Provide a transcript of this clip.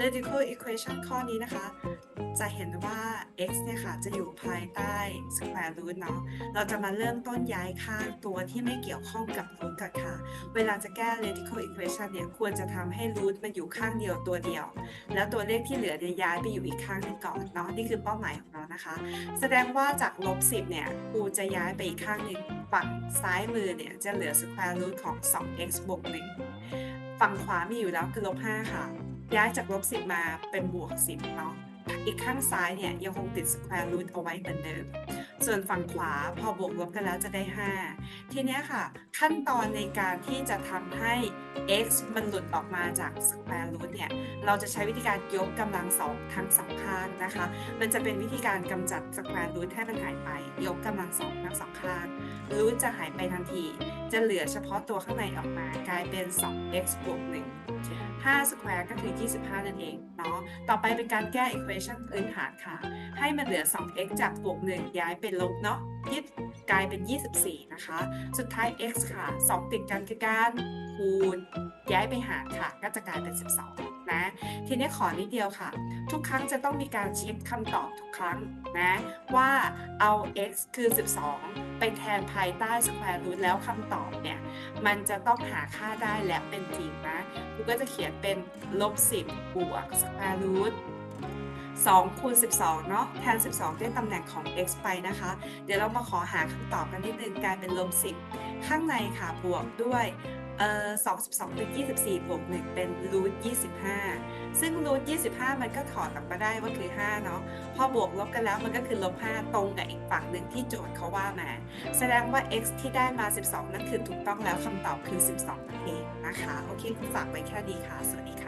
radical equation ข้อนี้นะคะ จะเห็นว่า x เนี่ยค่ะ จะอยู่ภายใต้ square root เนาะ เราจะมาเริ่มต้นย้ายข้างตัวที่ไม่เกี่ยวข้องกับ root ก่อนค่ะ เวลาจะแก้ radical equation เนี่ย ควรจะทำให้ root มันอยู่ข้างเดียวตัวเดียว แล้วตัวเลขที่เหลือเนี่ยย้ายไปอยู่อีกข้างหนึงก่อนเนาะ นี่คือเป้าหมายของเรานะคะ แสดงว่าจากลบ 10 เนี่ยครูจะย้ายไปอีกข้างหนึ่งฝั่งซ้ายมือเนี่ยจะเหลือ square root ของ 2x บวก1ฝั่งขวามีอยู่แล้วคือลบ5ค่ะ ย้ายจากลบ10มาเป็นบวก10เนาะอีกข้างซ้ายเนี่ยยังคงติด square root เอาไว้เหมือนเดิม ส่วนฝั่งขวาพอบวกลบกันแล้วจะได้ 5 ทีนี้ค่ะ ขั้นตอนในการที่จะทำให้ x มันหลุดออกมาจาก square root เนี่ย เราจะใช้วิธีการยกกำลังสองทั้งสองข้างนะคะ มันจะเป็นวิธีการกำจัด square root ให้มันหายไป ยกกำลังสองทั้งสองข้าง root จะหายไปทันที จะเหลือเฉพาะตัวข้างในออกมากลายเป็น 2x บวก1 5 square ก็คือ 25 นั่นเองเนาะต่อไปเป็นการแก้ equation พื้นฐานค่ะ ให้มันเหลือ 2x จากบวก 1 ย้ายเป็นลบเนาะยิบกลายเป็น 24 นะคะ สุดท้าย x ค่ะ 2 ติดกันคือการคูณ ย้ายไปหารค่ะ ก็จะกลายเป็น 12 นะ ทีนี้ขอนิดเดียวค่ะ ทุกครั้งจะต้องมีการเช็คคำตอบทุกครั้งนะว่าเอา x คือ 12 ไปแทนภายใต้ square root แล้วคำตอบเนี่ย มันจะต้องหาค่าได้และเป็นจริงนะครูก็จะเขียนเป็นลบ 10 บวก square root 2คูณ12 เนาะแทน 12 ด้วยตำแหน่งของ x ไปนะคะ เดี๋ยวเรามาขอหาคำตอบกันนิดนึงกลายเป็นลบ10 ข้างในค่ะบวกด้วยเอ่อ2 12เป็น 24 บวก 1 เป็น root 25 ซึ่ง root 25 มันก็ถอดออกมาได้ว่าคือ 5 เนาะ พอบวกลบกันแล้วมันก็คือลบ 5 ตรงกับอีกฝั่งหนึ่งที่โจทย์เขาว่ามา แสดงว่า x ที่ได้มา 12 นั่นคือถูกต้องแล้วคำตอบคือ 12นั่นเองนะคะ โอเคฝากไว้แค่นี้ค่ะ สวัสดีค่ะ